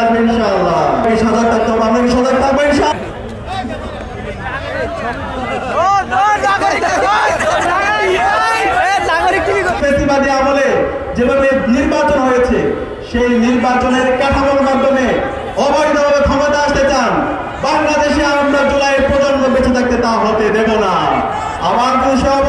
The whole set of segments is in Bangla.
আসবে ইনশাআল্লাহ। আমরা ইনশাআল্লাহ। আমলে যেভাবে নির্বাচন হয়েছে, সেই নির্বাচনের কাঠামোর মাধ্যমে অবৈধভাবে ক্ষমতা আসতে চান, বাংলাদেশে আমরা জুলাই প্রজন্ম বেঁচে থাকতে তা হতে দেব না। আবার যদি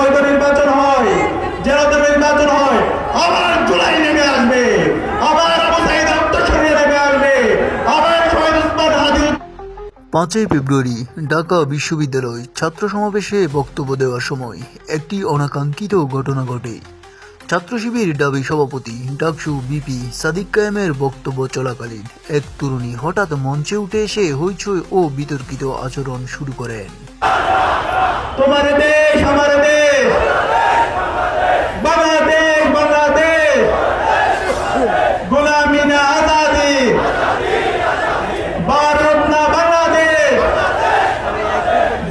পাঁচই ফেব্রুয়ারি, ঢাকা বিশ্ববিদ্যালয় ছাত্র সমাবেশে বক্তব্য দেওয়ার সময় একটি অনাকাঙ্ক্ষিত ঘটনা ঘটে। ছাত্র শিবির ডাবি সভাপতি ডাকসু বিপি সাদিক কায়েমের বক্তব্য চলাকালীন এক তরুণী হঠাৎ মঞ্চে উঠে এসে হইচই ও বিতর্কিত আচরণ শুরু করেন তোমার দেশ আমার দেশ বাংলাদেশ বাংলাদেশ গোলামি না আজাদি ভারত না বাংলাদেশ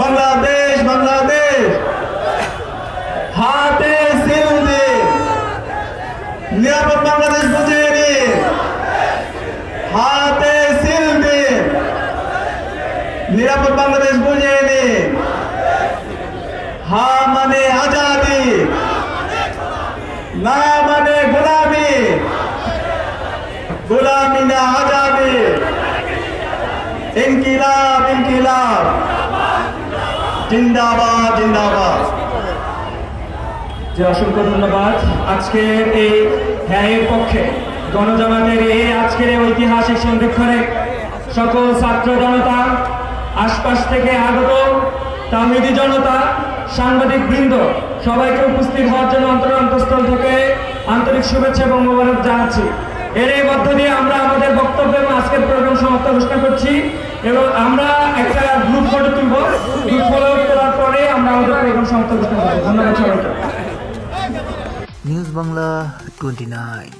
বাংলাদেশ বাংলাদেশ হাতে সিল দিন নিরাপদ বাংলাদেশ বুঝিয়ে নিন হাতে সিল দিন নিরাপদ বাংলাদেশ বুঝিয়ে নিন হা মানে আজাদি। না মানে গোলামি। গোলামি না আজাদি। ইনকিলাব ইনকিলাব। জিন্দাবাদ জিন্দাবাদ। যে অসংখ্য ধন্যবাদ। আজকের এই হ্যাঁ পক্ষে গণজামাতের এই আজকের ঐতিহাসিক সন্ধিক্ষণে সকল ছাত্র জনতা আশপাশ থেকে আগত তামিদি জনতা, সাংবাদিক বৃন্দ, সবাইকে উপস্থিত হওয়ার জন্য অন্তর অন্তঃস্থল থেকে আন্তরিক শুভেচ্ছা এবং মোবারক জানাচ্ছি। এর এই মধ্য দিয়ে আমরা আমাদের বক্তব্য এবং আজকের প্রোগ্রাম সমাপ্ত ঘোষণা করছি এবং আমরা একটা গ্রুপ ফটো তুলব। গ্রুপ ফটো তোলার পরে আমরা আমাদের প্রোগ্রাম সমাপ্ত ঘোষণা করব। ধন্যবাদ সবাইকে। News Bangla twenty nine